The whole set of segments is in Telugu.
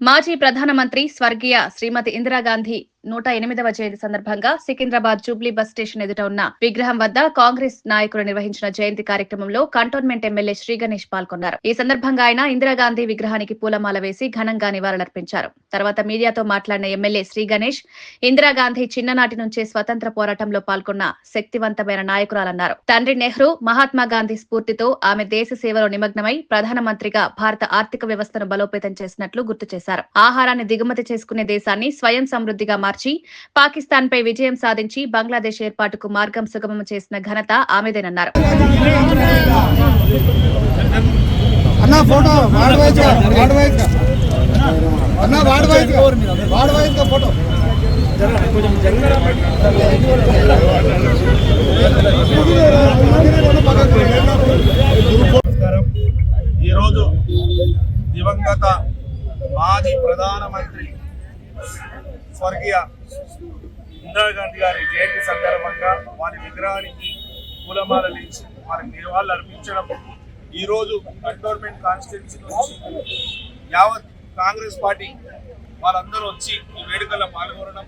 మాజీ ప్రధానమంత్రి స్వర్గీయ శ్రీమతి ఇందిరాగాంధీ నూట ఎనిమిదవ జయంతి సందర్భంగా సికింద్రాబాద్ జూబ్లీ బస్ స్టేషన్ ఎదుట ఉన్న విగ్రహం వద్ద కాంగ్రెస్ నాయకులు నిర్వహించిన జయంతి కార్యక్రమంలో కంటోన్మెంట్ ఎమ్మెల్యే శ్రీ గణేష్ పాల్గొన్నారు. ఈ సందర్భంగా ఆయన ఇందిరాగాంధీ విగ్రహానికి పూలమాల వేసి ఘనంగా నివాళులర్పించారు. తర్వాత మీడియాతో మాట్లాడిన ఎమ్మెల్యే శ్రీ గణేష్ ఇందిరాగాంధీ చిన్ననాటి నుంచే స్వతంత్ర పోరాటంలో పాల్గొన్న శక్తివంతమైన నాయకురాలన్నారు. తండ్రి నెహ్రూ మహాత్మా గాంధీ స్ఫూర్తితో ఆమె దేశ సేవలో నిమగ్నమై ప్రధానమంత్రిగా భారత ఆర్థిక వ్యవస్థను బలోపేతం చేసినట్లు గుర్తు చేశారు. ఆహారాన్ని దిగుమతి చేసుకునే దేశాన్ని స్వయం సమృద్ధిగా మార్చి. పాకిస్తాన్ పై విజయం సాధించి బంగ్లాదేశ్ ఏర్పాటుకు మార్గం సుగమం చేసిన ఘనత ఆమెదేనన్నారు. ఈరోజు దివంగత మాజీ ప్రధానమంత్రి స్వర్గీయ ఇందిరాగాంధీ గారి జయంతి సందర్భంగా వారి విగ్రహానికి పూలమాలలు ఇచ్చి వారికి నివాళులు అర్పించడం ఈరోజు కంటోన్మెంట్ కాన్స్టిట్యున్సీ నుంచి యావత్ కాంగ్రెస్ పార్టీ వారందరూ వచ్చి ఈ వేడుకల్లో పాల్గొనడం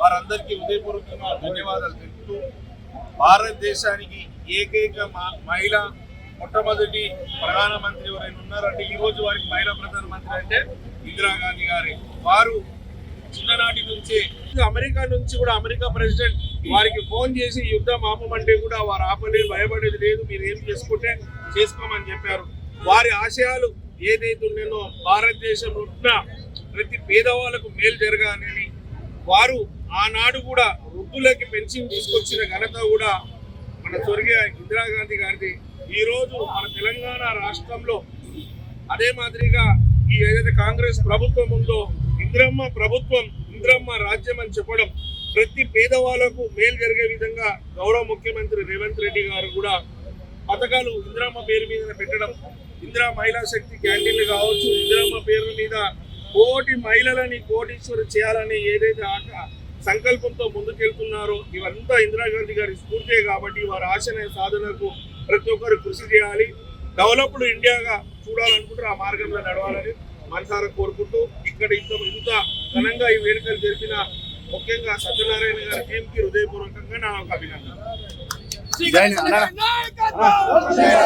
వారందరికీ హృదయపూర్వకంగా ధన్యవాదాలు తెలుపుతూ భారతదేశానికి ఏకైక మహిళ మొట్టమొదటి ప్రధానమంత్రి ఎవరైనా ఉన్నారంటే ఈ రోజు వారికి మహిళా ప్రధానమంత్రి అంటే ఇందిరాగాంధీ గారి. వారు చిన్ననాటి నుంచే అమెరికా నుంచి కూడా అమెరికా ప్రెసిడెంట్ వారికి ఫోన్ చేసి యుద్ధం ఆపమంటే కూడా వారు ఆపలేదు భయపడేది లేదు మీరు ఏం చేసుకుంటే చేసుకోమని చెప్పారు. వారి ఆశయాలు ఏదైతే ఉన్నానో భారతదేశంలో ఉన్న ప్రతి పేదవాళ్ళకు మేలు జరగాలని వారు ఆనాడు కూడా వృద్ధులకి పెన్షన్ తీసుకొచ్చిన ఘనత కూడా మన స్వర్గీయ ఇందిరాగాంధీ గారిది. ఈ రోజు మన తెలంగాణ రాష్ట్రంలో అదే మాదిరిగా ఈ ఏదైతే కాంగ్రెస్ ప్రభుత్వం ఉందో ఇంద్రమ్మ ప్రభుత్వం ఇంద్రమ్మ రాజ్యం అని చెప్పడం ప్రతి పేదవాళ్ళకు మేలు జరిగే విధంగా గౌరవ ముఖ్యమంత్రి రేవంత్ రెడ్డి గారు కూడా పథకాలు ఇంద్రమ్మ పేరు మీద పెట్టడం ఇందిరా మహిళా శక్తి క్యాంటీన్లు కావచ్చు ఇందిరమ్మ పేరు మీద కోటి మహిళలని కోటీశ్వరు చేయాలని ఏదైతే ఆక- సంకల్పంతో ముందుకెళ్తున్నారో ఇవంతా ఇందిరాగాంధీ గారి స్ఫూర్తే కాబట్టి వారి ఆశయ సాధనకు ప్రతి ఒక్కరు కృషి చేయాలి. డెవలప్డ్ ఇండియాగా చూడాలనుకుంటారు ఆ మార్గంలో నడవాలని మనసారా కోరుకుంటూ ఇక్కడ ఇంత ఇంత ఘనంగా ఈ వేడుకలు జరిపిన ముఖ్యంగా సత్యనారాయణ గారి టీంకి హృదయపూర్వకంగా నా ఒక అభినందన